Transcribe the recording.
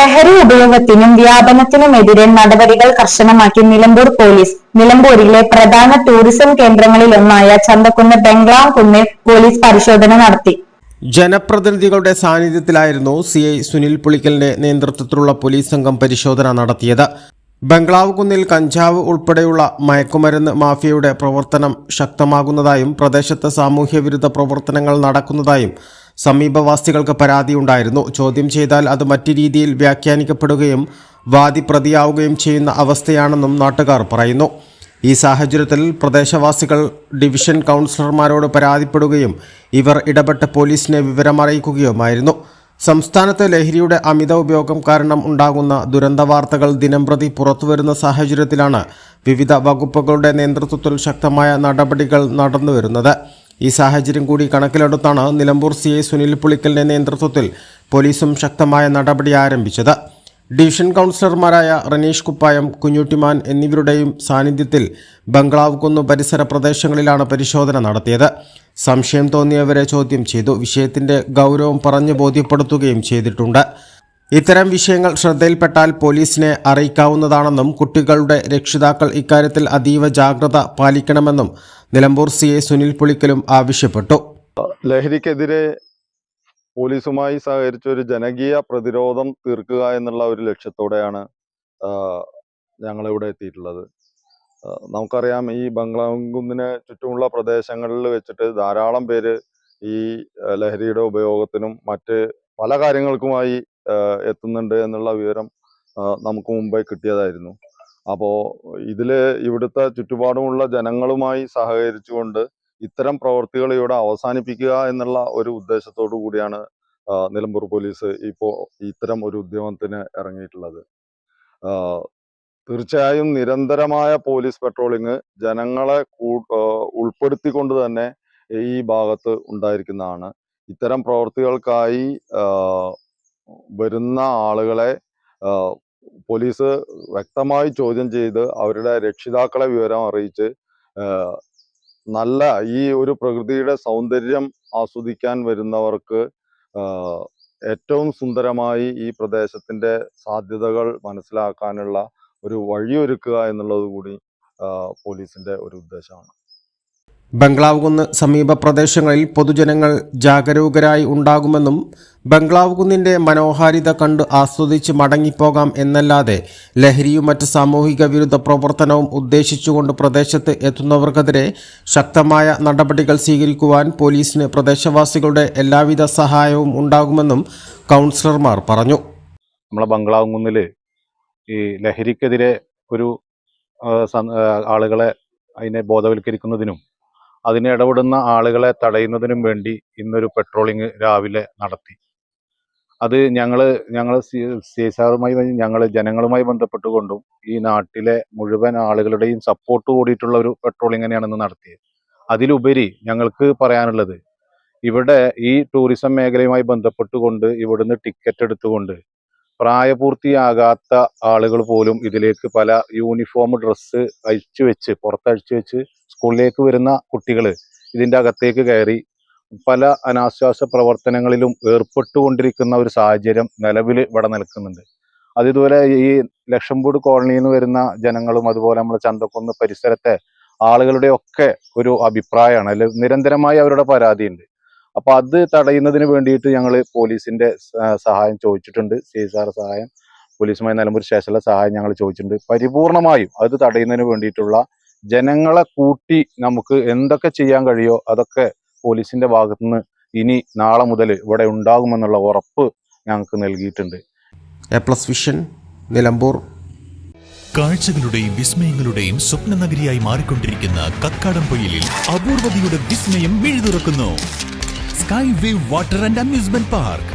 ലഹരി ഉപയോഗത്തിനും വ്യാപനത്തിനുമെതിരെ നടപടികൾ കർശനമാക്കി നിലമ്പൂർ പോലീസ്. നിലമ്പൂരിലെ പ്രധാന ടൂറിസം കേന്ദ്രങ്ങളിലൊന്നായ ചന്തക്കുന്ന് ബംഗ്ലാവ് കുന്നിൽ പോലീസ് പരിശോധന നടത്തി. ജനപ്രതിനിധികളുടെ സാന്നിധ്യത്തിലായിരുന്നു സി ഐ സുനിൽ പുളിക്കലിന്റെ നേതൃത്വത്തിലുള്ള പോലീസ് സംഘം പരിശോധന നടത്തിയത്. ബംഗ്ലാവ് കുന്നിൽ കഞ്ചാവ് ഉൾപ്പെടെയുള്ള മയക്കുമരുന്ന് മാഫിയയുടെ പ്രവർത്തനം ശക്തമാകുന്നതായും പ്രദേശത്ത് സാമൂഹ്യവിരുദ്ധ പ്രവർത്തനങ്ങൾ നടക്കുന്നതായും സമീപവാസികൾക്ക് പരാതിയുണ്ടായിരുന്നു ചോദ്യം ചെയ്താൽ അത് മറ്റു രീതിയിൽ വ്യാഖ്യാനിക്കപ്പെടുകയും വാദി പ്രതിയാവുകയും ചെയ്യുന്ന അവസ്ഥയാണെന്നും നാട്ടുകാർ പറയുന്നു. ഈ സാഹചര്യത്തിൽ പ്രദേശവാസികൾ ഡിവിഷൻ കൗൺസിലർമാരോട് പരാതിപ്പെടുകയും ഇവർ ഇടപെട്ട് പോലീസിനെ വിവരമറിയിക്കുകയുമായിരുന്നു. സംസ്ഥാനത്ത് ലഹരിയുടെ അമിത ഉപയോഗം കാരണം ഉണ്ടാകുന്ന ദുരന്ത വാർത്തകൾ ദിനംപ്രതി പുറത്തുവരുന്ന സാഹചര്യത്തിലാണ് വിവിധ വകുപ്പുകളുടെ നേതൃത്വത്തിൽ ശക്തമായ നടപടികൾ നടന്നുവരുന്നത്. ഈ സാഹചര്യം കൂടി കണക്കിലെടുത്താണ് നിലമ്പൂർ സി ഐ സുനിൽ പുളിക്കലിന്റെ നേതൃത്വത്തിൽ പോലീസും ശക്തമായ നടപടി ആരംഭിച്ചത്. ഡിവിഷൻ കൗൺസിലർമാരായ റനീഷ് കുപ്പായം കുഞ്ഞുട്ടിമാൻ എന്നിവരുടെയും സാന്നിധ്യത്തിൽ ബംഗ്ലാവ് കുന്നു പരിസര പ്രദേശങ്ങളിലാണ് പരിശോധന നടത്തിയത്. സംശയം തോന്നിയവരെ ചോദ്യം ചെയ്തു. വിഷയത്തിന്റെ ഗൗരവം പറഞ്ഞു ബോധ്യപ്പെടുത്തുകയും ചെയ്തിട്ടുണ്ട്. ഇത്തരം വിഷയങ്ങൾ ശ്രദ്ധയിൽപ്പെട്ടാൽ പോലീസിനെ അറിയിക്കാവുന്നതാണെന്നും കുട്ടികളുടെ രക്ഷിതാക്കൾ ഇക്കാര്യത്തിൽ അതീവ ജാഗ്രത പാലിക്കണമെന്നും നിലമ്പൂർ സി എ സുനിൽ പുളിക്കലും ആവശ്യപ്പെട്ടു. ലഹരിക്കെതിരെ പോലീസുമായി സഹകരിച്ച ഒരു ജനകീയ പ്രതിരോധം തീർക്കുക എന്നുള്ള ഒരു ലക്ഷ്യത്തോടെയാണ് ഞങ്ങളിവിടെ എത്തിയിട്ടുള്ളത്. നമുക്കറിയാം ഈ ബംഗ്ലാകുന്നിന് ചുറ്റുമുള്ള പ്രദേശങ്ങളിൽ വെച്ചിട്ട് ധാരാളം പേര് ഈ ലഹരിയുടെ ഉപയോഗത്തിനും മറ്റ് പല കാര്യങ്ങൾക്കുമായി എത്തുന്നുണ്ട് എന്നുള്ള വിവരം നമുക്ക് മുമ്പേ കിട്ടിയതായിരുന്നു. അപ്പോൾ ഇതിൽ ഇവിടുത്തെ ചുറ്റുപാടുമുള്ള ജനങ്ങളുമായി സഹകരിച്ചുകൊണ്ട് ഇത്തരം പ്രവൃത്തികൾ ഇവിടെ അവസാനിപ്പിക്കുക എന്നുള്ള ഒരു ഉദ്ദേശത്തോടു കൂടിയാണ് നിലമ്പൂർ പോലീസ് ഇപ്പോൾ ഇത്തരം ഒരു ഉദ്യമത്തിന് ഇറങ്ങിയിട്ടുള്ളത്. തീർച്ചയായും നിരന്തരമായ പോലീസ് പെട്രോളിങ് ജനങ്ങളെ ഉൾപ്പെടുത്തിക്കൊണ്ട് തന്നെ ഈ ഭാഗത്ത് ഉണ്ടായിരിക്കുന്നതാണ്. ഇത്തരം പ്രവൃത്തികൾക്കായി വരുന്ന ആളുകളെ പോലീസ് വ്യക്തമായി ചോദ്യം ചെയ്ത് അവരുടെ രക്ഷിതാക്കളെ വിവരം അറിയിച്ച് നല്ല ഈ ഒരു പ്രകൃതിയുടെ സൗന്ദര്യം ആസ്വദിക്കാൻ വരുന്നവർക്ക് ഏറ്റവും സുന്ദരമായി ഈ പ്രദേശത്തിന്റെ സാധ്യതകൾ മനസ്സിലാക്കാനുള്ള ഒരു വഴിയൊരുക്കുക എന്നുള്ളത് കൂടി പോലീസിന്റെ ഒരു ഉദ്ദേശമാണ്. ബംഗ്ലാവ് കുന്ന് സമീപ പ്രദേശങ്ങളിൽ പൊതുജനങ്ങൾ ജാഗരൂകരായി ഉണ്ടാകുമെന്നും ബംഗ്ലാവ് കുന്നിന്റെ മനോഹാരിത കണ്ട് ആസ്വദിച്ച് മടങ്ങിപ്പോകാം എന്നല്ലാതെ ലഹരിയും മറ്റ് സാമൂഹിക വിരുദ്ധ പ്രവർത്തനവും ഉദ്ദേശിച്ചുകൊണ്ട് പ്രദേശത്ത് എത്തുന്നവർക്കെതിരെ ശക്തമായ നടപടികൾ സ്വീകരിക്കുവാൻ പോലീസിന് പ്രദേശവാസികളുടെ എല്ലാവിധ സഹായവും ഉണ്ടാകുമെന്നും കൗൺസിലർമാർ പറഞ്ഞു. നമ്മളെ ബംഗ്ലാവ് കുന്നിൽ ഈ ലഹരിക്കെതിരെ ഒരു ആളുകളെ അതിനെ ബോധവൽക്കരിക്കുന്നതിനും അതിന് ഇടപെടുന്ന ആളുകളെ തടയുന്നതിനും വേണ്ടി ഇന്നൊരു പെട്രോളിങ് രാവിലെ നടത്തി. അത് ഞങ്ങൾ ഞങ്ങൾ സി സാറുമായി ഞങ്ങൾ ജനങ്ങളുമായി ബന്ധപ്പെട്ടുകൊണ്ടും ഈ നാട്ടിലെ മുഴുവൻ ആളുകളുടെയും സപ്പോർട്ട് കൂടിയിട്ടുള്ള ഒരു പെട്രോളിങ് തന്നെയാണ് ഇന്ന് നടത്തിയത്. അതിലുപരി ഞങ്ങൾക്ക് പറയാനുള്ളത് ഇവിടെ ഈ ടൂറിസം മേഖലയുമായി ബന്ധപ്പെട്ടുകൊണ്ട് ഇവിടുന്ന് ടിക്കറ്റ് എടുത്തുകൊണ്ട് പ്രായപൂർത്തിയാകാത്ത ആളുകൾ പോലും ഇതിലേക്ക് പല യൂണിഫോം ഡ്രസ്സ് അഴിച്ചു വെച്ച് പുറത്തഴിച്ചു വെച്ച് സ്കൂളിലേക്ക് വരുന്ന കുട്ടികൾ ഇതിന്റെ അകത്തേക്ക് കയറി പല അനാശ്വാസ പ്രവർത്തനങ്ങളിലും ഏർപ്പെട്ടുകൊണ്ടിരിക്കുന്ന ഒരു സാഹചര്യം നിലവിൽ ഇവിടെ നിൽക്കുന്നുണ്ട്. അത് ഇതുപോലെ ഈ ലക്ഷംപൂട് കോളനിയിൽ നിന്ന് വരുന്ന ജനങ്ങളും അതുപോലെ നമ്മുടെ ചന്തക്കുന്ന് പരിസരത്തെ ആളുകളുടെ ഒക്കെ ഒരു അഭിപ്രായമാണ്. അല്ലെ നിരന്തരമായി അവരുടെ പരാതിയുണ്ട്. അപ്പൊ അത് തടയുന്നതിന് വേണ്ടിയിട്ട് ഞങ്ങൾ പോലീസിന്റെ സഹായം ചോദിച്ചിട്ടുണ്ട്. സി എസ് ആർ സഹായം പോലീസുമായി നിലമ്പൂർ സ്റ്റേഷനിലെ സഹായം ഞങ്ങൾ ചോദിച്ചിട്ടുണ്ട്. പരിപൂർണമായും അത് തടയുന്നതിന് വേണ്ടിയിട്ടുള്ള ജനങ്ങളെ കൂട്ടി നമുക്ക് എന്തൊക്കെ ചെയ്യാൻ കഴിയോ അതൊക്കെ പോലീസിന്റെ ഭാഗത്തുനിന്ന് ഇനി നാളെ മുതൽ ഇവിടെ ഉണ്ടാകുമെന്നുള്ള ഉറപ്പ് ഞങ്ങൾക്ക് നൽകിയിട്ടുണ്ട്. A plus vision Nilambur. കാഴ്ചകളുടെയും വിസ്മയങ്ങളുടെയും സ്വപ്ന നഗരിയായി മാറിക്കൊണ്ടിരിക്കുന്ന കക്കാടം പൊയിലിൽ അപൂർവതയുടെ വിസ്മയം വിഴുതുറക്കുന്നു sky wave water and amusement park.